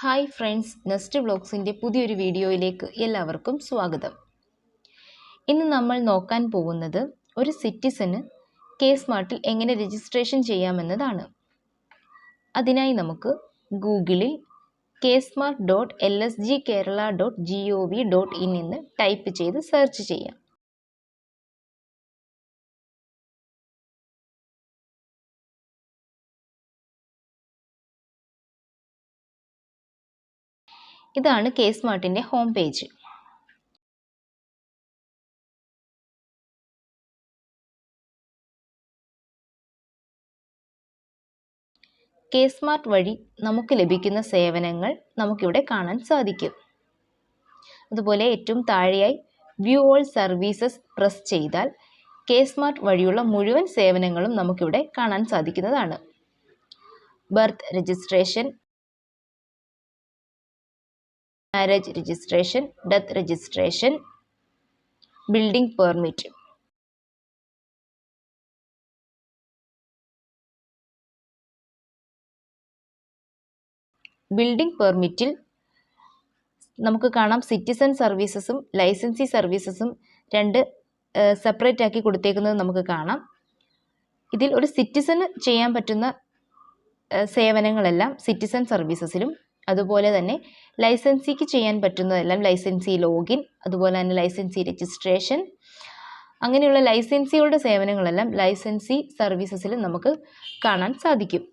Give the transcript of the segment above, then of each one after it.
Hi friends nest വ്ളോഗ്സിന്റെ പുതിയൊരു വീഡിയോയിലേക്ക് എല്ലാവർക്കും സ്വാഗതം. ഇന്ന് നമ്മൾ നോക്കാൻ പോകുന്നത് ഒരു സിറ്റിസന് കെ സ്മാർട്ടിൽ എങ്ങനെ രജിസ്ട്രേഷൻ ചെയ്യാമെന്നതാണ്. അതിനായി നമുക്ക് ഗൂഗിളിൽ K smart dot L S G Kerala dot G O V dot in എന്ന് ടൈപ്പ് ചെയ്ത് സെർച്ച് ചെയ്യാം. ഇതാണ് കെ സ്മാർട്ടിന്റെ ഹോം പേജ്. കെ സ്മാർട്ട് വഴി നമുക്ക് ലഭിക്കുന്ന സേവനങ്ങൾ നമുക്കിവിടെ കാണാൻ സാധിക്കും. അതുപോലെ ഏറ്റവും താഴെയായി വ്യൂ ഓൾ സർവീസസ് പ്രസ് ചെയ്താൽ കെ സ്മാർട്ട് വഴിയുള്ള മുഴുവൻ സേവനങ്ങളും നമുക്കിവിടെ കാണാൻ സാധിക്കുന്നതാണ്. Birth registration marriage registration death registration building permit building പെർമിറ്റിൽ നമുക്ക് കാണാം സിറ്റിസൺ സർവീസസും ലൈസൻസി സർവീസസും രണ്ട് സെപ്പറേറ്റ് ആക്കി കൊടുത്തേക്കുന്നത് നമുക്ക് കാണാം. ഇതിൽ ഒരു സിറ്റിസന് ചെയ്യാൻ പറ്റുന്ന സേവനങ്ങളെല്ലാം സിറ്റിസൺ സർവീസസിലും അതുപോലെ തന്നെ ലൈസൻസിക്ക് ചെയ്യാൻ പറ്റുന്നതെല്ലാം ലൈസൻസി ലോഗിൻ അതുപോലെ തന്നെ ലൈസൻസി രജിസ്ട്രേഷൻ. അങ്ങനെയുള്ള ലൈസൻസികളുടെ സേവനങ്ങളെല്ലാം ലൈസൻസി സർവീസസിൽ നമുക്ക് കാണാൻ സാധിക്കും.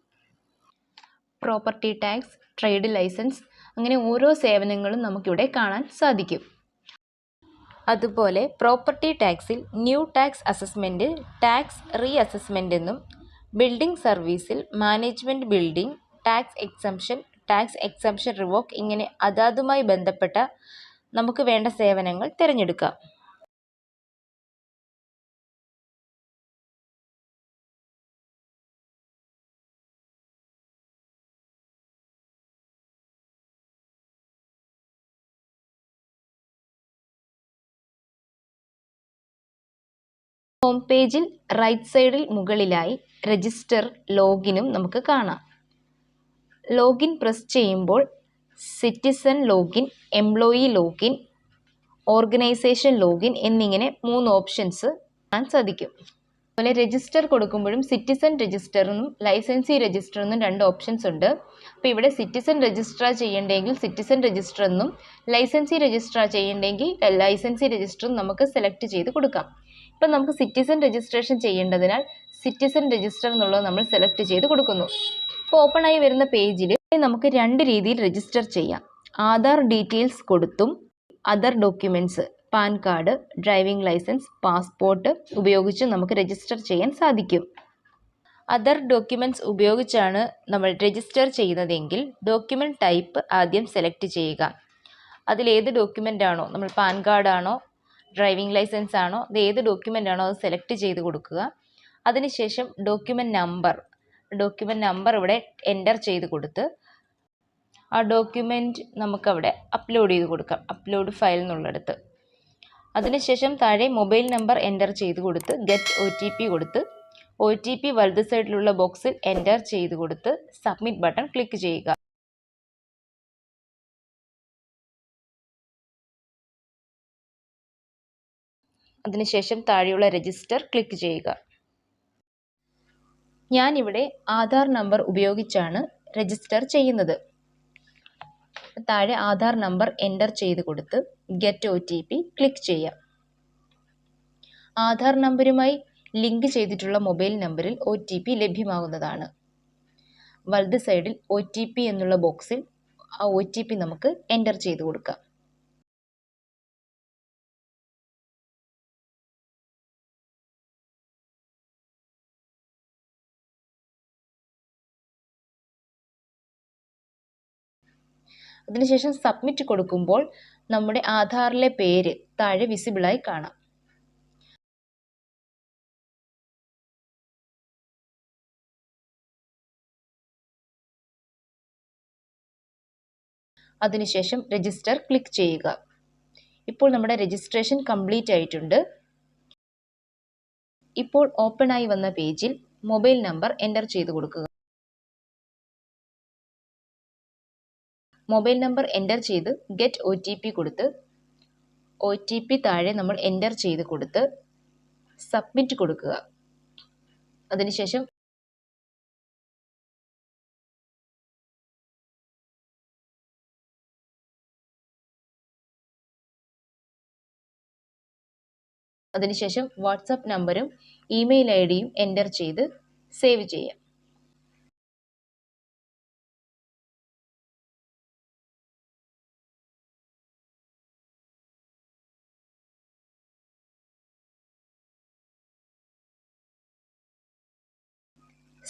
പ്രോപ്പർട്ടി ടാക്സ് ട്രേഡ് ലൈസൻസ് അങ്ങനെ ഓരോ സേവനങ്ങളും നമുക്കിവിടെ കാണാൻ സാധിക്കും. അതുപോലെ property ടാക്സിൽ new tax assessment tax reassessment എന്നും ബിൽഡിംഗ് സർവീസിൽ management building tax exemption tax exemption revoke ഇങ്ങനെ അതാതുമായി ബന്ധപ്പെട്ട നമുക്ക് വേണ്ട സേവനങ്ങൾ തിരഞ്ഞെടുക്കാം. ഹോം പേജിൽ റൈറ്റ് സൈഡിൽ മുകളിലായി രജിസ്റ്റർ ലോഗിനും നമുക്ക് കാണാം. ലോഗിൻ പ്രസ് ചെയ്യുമ്പോൾ citizen login employee login organisation login എന്നിങ്ങനെ മൂന്ന് ഓപ്ഷൻസ് കാണാൻ സാധിക്കും. അതുപോലെ രജിസ്റ്റർ കൊടുക്കുമ്പോഴും സിറ്റിസൺ രജിസ്റ്ററിനും ലൈസൻസി രജിസ്റ്ററിനും രണ്ട് ഓപ്ഷൻസ് ഉണ്ട്. അപ്പോൾ ഇവിടെ സിറ്റിസൺ രജിസ്റ്റർ ചെയ്യേണ്ടെങ്കിൽ സിറ്റിസൺ രജിസ്റ്റർ എന്നും ലൈസൻസി രജിസ്റ്റർ ചെയ്യേണ്ടെങ്കിൽ ലൈസൻസി രജിസ്റ്ററും നമുക്ക് സെലക്ട് ചെയ്ത് കൊടുക്കാം. ഇപ്പം നമുക്ക് സിറ്റിസൺ രജിസ്ട്രേഷൻ ചെയ്യേണ്ടതിനാൽ സിറ്റിസൺ രജിസ്റ്റർ എന്നുള്ളത് നമ്മൾ സെലക്ട് ചെയ്ത് കൊടുക്കുന്നു. ഇപ്പോൾ ഓപ്പൺ ആയി വരുന്ന പേജിൽ നമുക്ക് രണ്ട് രീതിയിൽ രജിസ്റ്റർ ചെയ്യാം. ആധാർ ഡീറ്റെയിൽസ് കൊടുത്തും other documents PAN card driving licence passport ഉപയോഗിച്ച് നമുക്ക് രജിസ്റ്റർ ചെയ്യാൻ സാധിക്കും. അതർ ഡോക്യുമെന്റ്സ് ഉപയോഗിച്ചാണ് നമ്മൾ രജിസ്റ്റർ ചെയ്യുന്നതെങ്കിൽ ഡോക്യുമെന്റ് ടൈപ്പ് ആദ്യം സെലക്ട് ചെയ്യുക. അതിലേത് ഡോക്യുമെന്റ് ആണോ നമ്മൾ പാൻ കാർഡ് ആണോ ഡ്രൈവിംഗ് ലൈസൻസ് ആണോ അത് ഏത് ഡോക്യുമെന്റ് ആണോ അത് സെലക്ട് ചെയ്ത് കൊടുക്കുക. അതിനുശേഷം ഡോക്യുമെന്റ് നമ്പർ ഡോക്യുമെന്റ് നമ്പർ ഇവിടെ എന്റർ ചെയ്ത് കൊടുത്ത് ആ ഡോക്യുമെന്റ് നമുക്കവിടെ അപ്ലോഡ് ചെയ്ത് കൊടുക്കാം. അപ്ലോഡ് ഫയൽ എന്നുള്ളിടത്ത് അതിനുശേഷം താഴെ മൊബൈൽ നമ്പർ എന്റർ ചെയ്ത് കൊടുത്ത് ഗെറ്റ് ഒ ടി പി കൊടുത്ത് ഒ ടി പി വലത് സൈഡിലുള്ള ബോക്സിൽ എന്റർ ചെയ്ത് കൊടുത്ത് സബ്മിറ്റ് ബട്ടൺ ക്ലിക്ക് ചെയ്യുക. അതിനുശേഷം താഴെയുള്ള രജിസ്റ്റർ ക്ലിക്ക് ചെയ്യുക. ഞാനിവിടെ ആധാർ നമ്പർ ഉപയോഗിച്ചാണ് രജിസ്റ്റർ ചെയ്യുന്നത്. താഴെ ആധാർ നമ്പർ എന്റർ ചെയ്ത് കൊടുത്ത് get O T P click ചെയ്യാം. ആധാർ നമ്പരുമായി ലിങ്ക് ചെയ്തിട്ടുള്ള മൊബൈൽ നമ്പറിൽ ഒ ടി പി ലഭ്യമാകുന്നതാണ്. വലത് സൈഡിൽ ഒ ടി പി എന്നുള്ള ബോക്സിൽ ആ ഒ ടി പി നമുക്ക് എന്റർ ചെയ്ത് കൊടുക്കാം. അതിനുശേഷം സബ്മിറ്റ് കൊടുക്കുമ്പോൾ നമ്മുടെ ആധാറിലെ പേര് താഴെ വിസിബിളായി കാണാം. അതിനുശേഷം രജിസ്റ്റർ ക്ലിക്ക് ചെയ്യുക. ഇപ്പോൾ നമ്മുടെ രജിസ്ട്രേഷൻ കംപ്ലീറ്റ് ആയിട്ടുണ്ട്. ഇപ്പോൾ ഓപ്പൺ ആയി വന്ന പേജിൽ മൊബൈൽ നമ്പർ എന്റർ ചെയ്ത് കൊടുക്കുക. മൊബൈൽ നമ്പർ എന്റർ ചെയ്ത് ഗെറ്റ് ഒ ടി പി കൊടുത്ത് ഒ ടി പി താഴെ നമ്മൾ എന്റർ ചെയ്ത് കൊടുത്ത് സബ്മിറ്റ് കൊടുക്കുക. അതിനുശേഷം അതിനുശേഷം വാട്സാപ്പ് നമ്പറും ഇമെയിൽ ഐ ഡിയും എന്റർ ചെയ്ത് സേവ് ചെയ്യാം.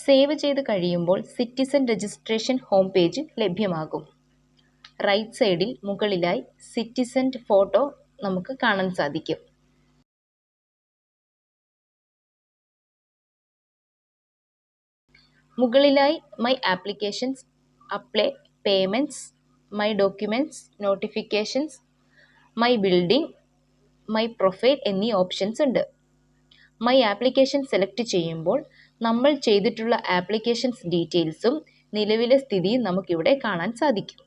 സേവ് ചെയ്ത് കഴിയുമ്പോൾ സിറ്റിസൺ രജിസ്ട്രേഷൻ ഹോം പേജ് ലഭ്യമാകും. റൈറ്റ് സൈഡിൽ മുകളിലായി സിറ്റിസന്റെ ഫോട്ടോ നമുക്ക് കാണാൻ സാധിക്കും. മുകളിലായി my applications apply payments my documents notifications my building my profile എന്നീ ഓപ്ഷൻസ് ഉണ്ട്. മൈ ആപ്ലിക്കേഷൻ സെലക്ട് ചെയ്യുമ്പോൾ നമ്മൾ ചെയ്തിട്ടുള്ള ആപ്ലിക്കേഷൻസ് ഡീറ്റെയിൽസും നിലവിലെ സ്ഥിതിയും നമുക്കിവിടെ കാണാൻ സാധിക്കും.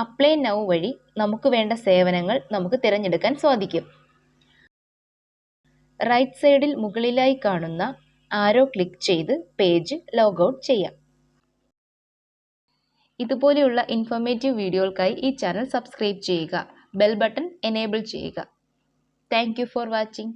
അപ്ലൈ നൗ വഴി നമുക്ക് വേണ്ട സേവനങ്ങൾ നമുക്ക് തിരഞ്ഞെടുക്കാൻ സാധിക്കും. റൈറ്റ് സൈഡിൽ മുകളിലായി കാണുന്ന ആരോ ക്ലിക്ക് ചെയ്ത് പേജ് ലോഗൗട്ട് ചെയ്യാം. ഇതുപോലെയുള്ള ഇൻഫോർമേറ്റീവ് വീഡിയോകൾക്കായി ഈ ചാനൽ സബ്സ്ക്രൈബ് ചെയ്യുക. ബെൽ ബട്ടൺ എനേബിൾ ചെയ്യുക. Thank for watching